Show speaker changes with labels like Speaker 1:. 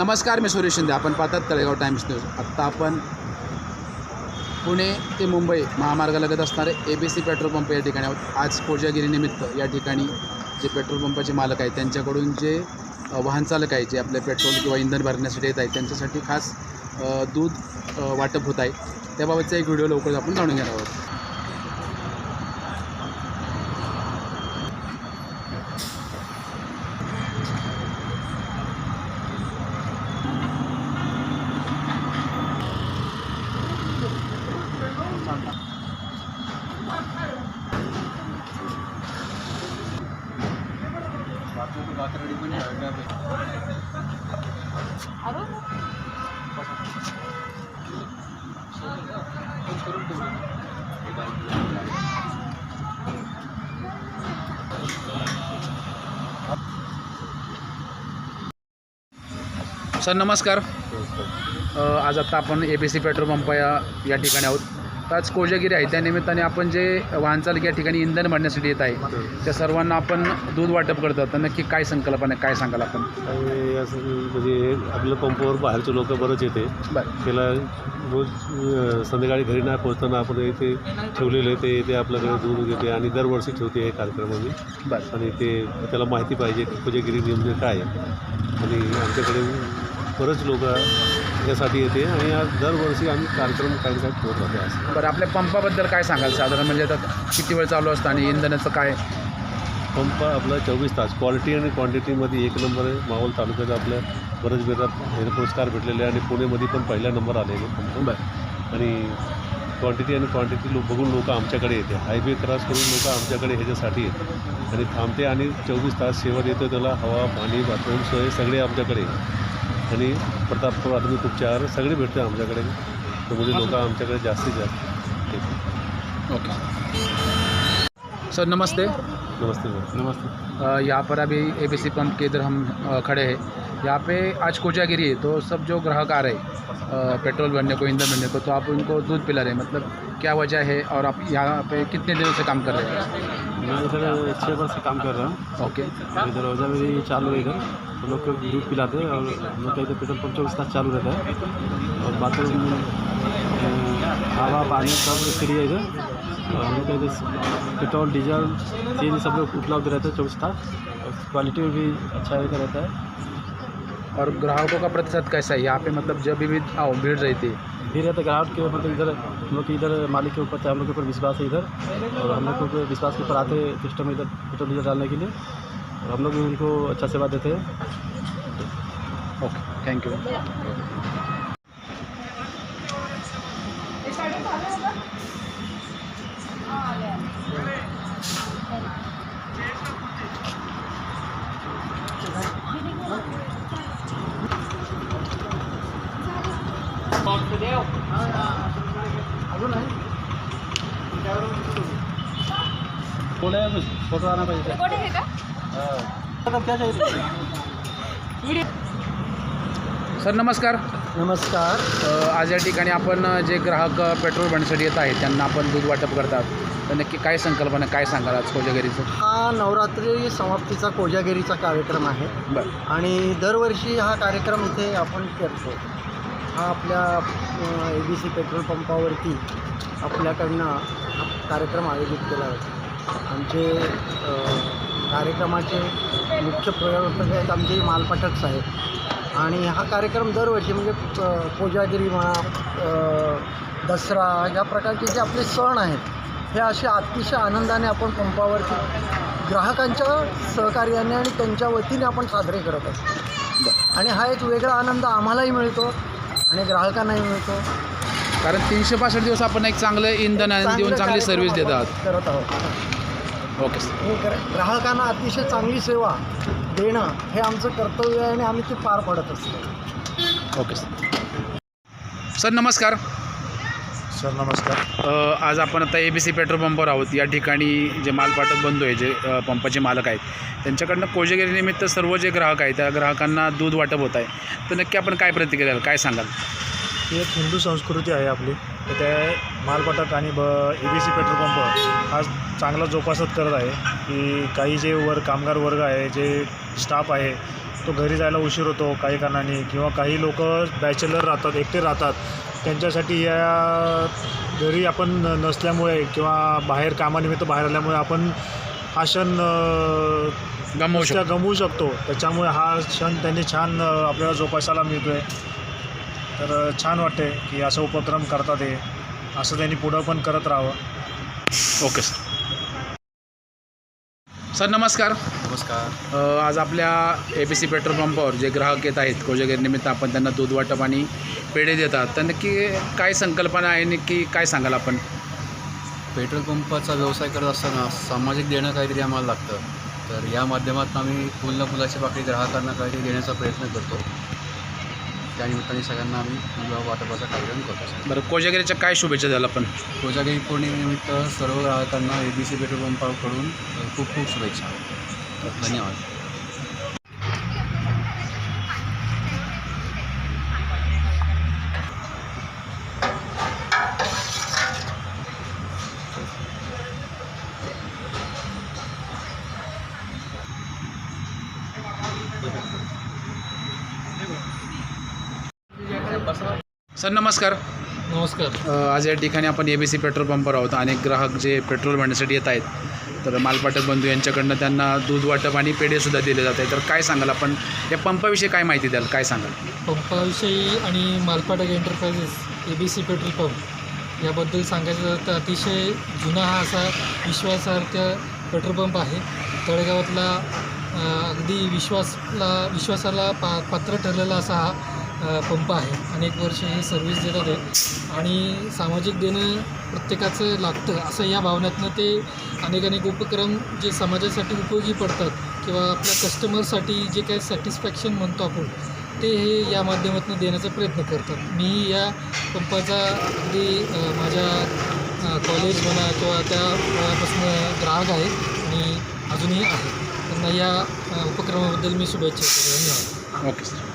Speaker 1: नमस्कार मी सुरेश शिंदे. आपण पाहतात तळेगाव टाईम्स न्यूज. आत्ता आपण पुणे ते मुंबई महामार्गालगत असणारे A B C petrol pump या ठिकाणी आहोत. आज कोजागिरीनिमित्त या ठिकाणी जे पेट्रोल पंपाचे मालक आहेत त्यांच्याकडून जे वाहन चालक आहे जे आपले पेट्रोल किंवा इंधन भरण्यासाठी येत आहेत त्यांच्यासाठी खास दूध वाटप होत आहे. त्याबाबतचा एक व्हिडिओ लवकरच आपण जाणून घेणार आहोत. सर नमस्कार. आज आता आपण A B C petrol pump या या ठिकाणी आहोत. आज कोजागिरी आहे त्या निमित्ताने आपण जे वाहन चालक या ठिकाणी इंधन भरण्यासाठी येत आहे त्या सर्वांना आपण दूध वाटप करतो तर नक्की काय संकल्पना आहे काय सांगाल आपण?
Speaker 2: म्हणजे आपल्या पंपावर बाहेरचे लोक बरंच येते. त्याला रोज संध्याकाळी घरी नाही पोहोचताना आपण इथे ठेवलेले ते ते आपल्याकडे दूध घेते आणि दरवर्षी ठेवते हे कार्यक्रम आम्ही
Speaker 1: बरं.
Speaker 2: आणि ते त्याला माहिती पाहिजे की पूजेगिरी म्हणजे काय आहे. आणि आमच्याकडे बरेच लोक यासाठी येते आणि आज दरवर्षी आम्ही कार्यक्रम काही ठेवत राहतो असं.
Speaker 1: बरं आपल्या पंपाबद्दल काय सांगाल साधारण? म्हणजे आता किती वेळ चालू असतं आणि इंधनाचं काय?
Speaker 2: पंप आपला चोवीस तास. क्वालिटी आणि क्वांटिटीमध्ये एक नंबर आहे. मावळ तालुक्यात आपल्या बरेच बेटा हे पुरस्कार भेटलेले आहे आणि पुणेमध्ये पण पहिला नंबर आलेले पंप.
Speaker 1: बरं.
Speaker 2: आणि क्वांटिटी आणि क्वांटिटी लो बघून लोक आमच्याकडे येते. हायवे क्रॉस करून लोक आमच्याकडे ह्याच्यासाठी येतात आणि थांबते आणि चोवीस तास सेवा देतो त्याला. हवा पाणी बाथरूम सोय सगळे आमच्याकडे आहे. आणि प्रताप प्राथमिक उपचार सगळे भेटते आमच्याकडे. त्यामुळे लोक आमच्याकडे जास्तीत जास्त. येतात
Speaker 1: ओके. सर नमस्ते।
Speaker 2: नमस्ते सर नमस्ते।
Speaker 1: यहाँ पर अभी ए बी सी पंप के इधर हम खड़े हैं। यहाँ पे आज कोजागिरी है तो सब जो ग्राहक आ रहे हैं पेट्रोल भरने को ईंधन भरने को तो आप उनको दूध पिला रहे हैं मतलब क्या वजह है और आप यहाँ पे कितने दिनों से काम कर रहे हैं?
Speaker 3: मैं इधर छः वर्ष से काम कर रहा हूँ।
Speaker 1: ओके।
Speaker 3: इधर रोजा मेरी चालू है इधर। तो लोग को दूध पिलाते हैं और का इधर पेट्रोल पंप चौबीस तास चालू रहता है। और बाथरूम हवा पानी सब फ्री है इधर। हम लोग का पेट्रोल डीजल तेल सब लोग उपलब्ध रहते हैं चौबीस और क्वालिटी भी अच्छा रहता है।
Speaker 1: और ग्राहकों का प्रतिशत कैसा है? यहाँ पे मतलब जब भी आओ भीड़ रहती है
Speaker 3: फिर रहते ग्राहक के मतलब इधर हम लोग इधर मालिक के ऊपर हम लोग के ऊपर विश्वास है इधर। और हम लोग को विश्वास के ऊपर आते सिस्टम इधर पेट्रोल डीजल डालने के लिए। और हम लोग भी उनको अच्छा सेवा देते हैं।
Speaker 1: Okay thank you.
Speaker 3: फोटो पाहिजे
Speaker 1: सर नमस्कार.
Speaker 3: नमस्कार.
Speaker 1: आज या ठिकाणी आपण जे ग्राहक पेट्रोल भरण्यासाठी येत आहेत त्यांना आपण दूध वाटप करतात. तर नक्की काय संकल्पना? काय सांगाल आज कोजागिरीचं?
Speaker 4: हा नवरात्री समाप्तीचा कोजागिरीचा कार्यक्रम आहे.
Speaker 1: बरं.
Speaker 4: आणि दरवर्षी हा कार्यक्रम इथे आपण करतो. हा आपल्या ए बी सी पेट्रोल पंपावरती आपल्याकडनं कार्यक्रम आयोजित केला जातो आमचे कार्यक्रमाचे मुख्य प्रवर्तक आहेत आमचे मालपाठक साहेब. आणि हा कार्यक्रम दरवर्षी म्हणजे कोजागिरी म्हणा दसरा या प्रकारचे जे आपले सण आहेत हे असे अतिशय आनंदाने आपण पंपावरती ग्राहकांच्या सहकार्याने आणि त्यांच्या वतीने आपण साजरे करत असतो आणि हा एक वेगळा आनंद आम्हालाही मिळतो. आणि ग्राहकांनाही मिळतो.
Speaker 1: कारण तीनशे पासष्ट दिवस आपण एक चांगलं इंधन आणि देऊन
Speaker 4: चांगले
Speaker 1: सर्व्हिस देत आहात.
Speaker 4: करत आहोत.
Speaker 1: ओके सर
Speaker 4: हे ग्र- ग्राहकांना अतिशय चांगली सेवा देणं हे आमचं कर्तव्य आहे आणि आम्ही ते पार पडत असतो.
Speaker 1: ओके सर सर नमस्कार.
Speaker 5: सर नमस्कार.
Speaker 1: आज आपण आता ए बी सी पेट्रोल पंपावर आहोत. या ठिकाणी जे मालपाटक बंधू आहे जे पंपाचे मालक आहेत त्यांच्याकडनं कोजागिरीनिमित्त सर्व जे ग्राहक आहेत त्या ग्राहकांना दूध वाटप होत आहे. तर नक्की आपण काय प्रतिक्रिया काय सांगाल?
Speaker 5: ही एक हिंदू संस्कृती आहे आपली. तर त्या मालपटक आणि ब A B C petrol pump हा चांगला जोपासत करत आहे की काही जे वर कामगार वर्ग आहे जे स्टाफ आहे तो घरी जायला उशीर होतो काही कारणाने. किंवा काही लोक बॅचलर राहतात एकटे राहतात. त्यांच्यासाठी या घरी आपण नसल्यामुळे किंवा बाहेर कामानिमित्त बाहेर आल्यामुळे आपण हा क्षण
Speaker 1: गमावू शकतो.
Speaker 5: गमवू शकतो. त्याच्यामुळे हा क्षण त्यांनी छान आपल्याला जोपासायला मिळतो आहे तर छान वाटते की असं उपक्रम करतात हे. असं त्यांनी पुढं पण करत राहावं.
Speaker 1: Okay sir. सर नमस्कार.
Speaker 3: नमस्कार.
Speaker 1: अ, आज आपल्या ए बी सी पेट्रोल पंपावर जे ग्राहक येत आहेत कोजागिरीनिमित्त आपण त्यांना दूध वाटप आणि पेढे देतात. तर नक्की काय संकल्पना आहे नक्की काय सांगाल आपण?
Speaker 6: पेट्रोल पंपाचा व्यवसाय करत असताना सामाजिक देणं काहीतरी आम्हाला लागतं. तर या माध्यमातून आम्ही फुल न फुलाच्या बाकी ग्राहकांना काहीतरी देण्याचा प्रयत्न करतो. त्यानिमित्ताने सगळ्यांना आम्ही फुल वाटपाचा कार्यक्रम करतो
Speaker 1: बरं कोजागिरीच्या काय शुभेच्छा द्याल आपण
Speaker 6: कोजागिरी पौर्णिमेनिमित्त सर्व ग्राहकांना ए बी सी पेट्रोल पंपाकडून खूप खूप शुभेच्छा. धन्यवाद.
Speaker 1: सर नमस्कार.
Speaker 3: नमस्कार.
Speaker 1: अ, आज या ठिकाणी आपण ए बी सी पेट्रोल पंपवर आहोत अनेक ग्राहक जे पेट्रोल भरण्यासाठी येत आहेत तर मालपाटक बंधू यांच्याकडनं त्यांना दूध वाटप आणि पेढेसुद्धा दिले जात आहे तर काय सांगाल आपण? या पंपाविषयी काय माहिती द्याल? काय सांगाल?
Speaker 7: पंपाविषयी आणि Malpatak enterprises A B C petrol pump याबद्दल सांगायचं झालं तर अतिशय जुना हा असा विश्वासार्ह पेट्रोल पंप आहे. तळेगावातला अ, अगदी विश्वासला विश्वासाला पा पात्र ठरलेला असा हा पंप आहे. अनेक वर्ष ही सर्व्हिस देतात आहे आणि सामाजिक देणं प्रत्येकाचं लागतं असं या भावनेतनं ते अनेक अनेक उपक्रम जे समाजासाठी उपयोगी पडतात किंवा आपल्या कस्टमरसाठी जे काही सॅटिस्फॅक्शन म्हणतो आपण ते हे या माध्यमातून देण्याचा प्रयत्न करतात. मी या पंपाचा अगदी माझ्या कॉलेज म्हणा किंवा त्या वयापासून ग्राहक आहे आणि अजूनही आहे. त्यांना या उपक्रमाबद्दल मी शुभेच्छा देतो. धन्यवाद.
Speaker 1: Okay sir.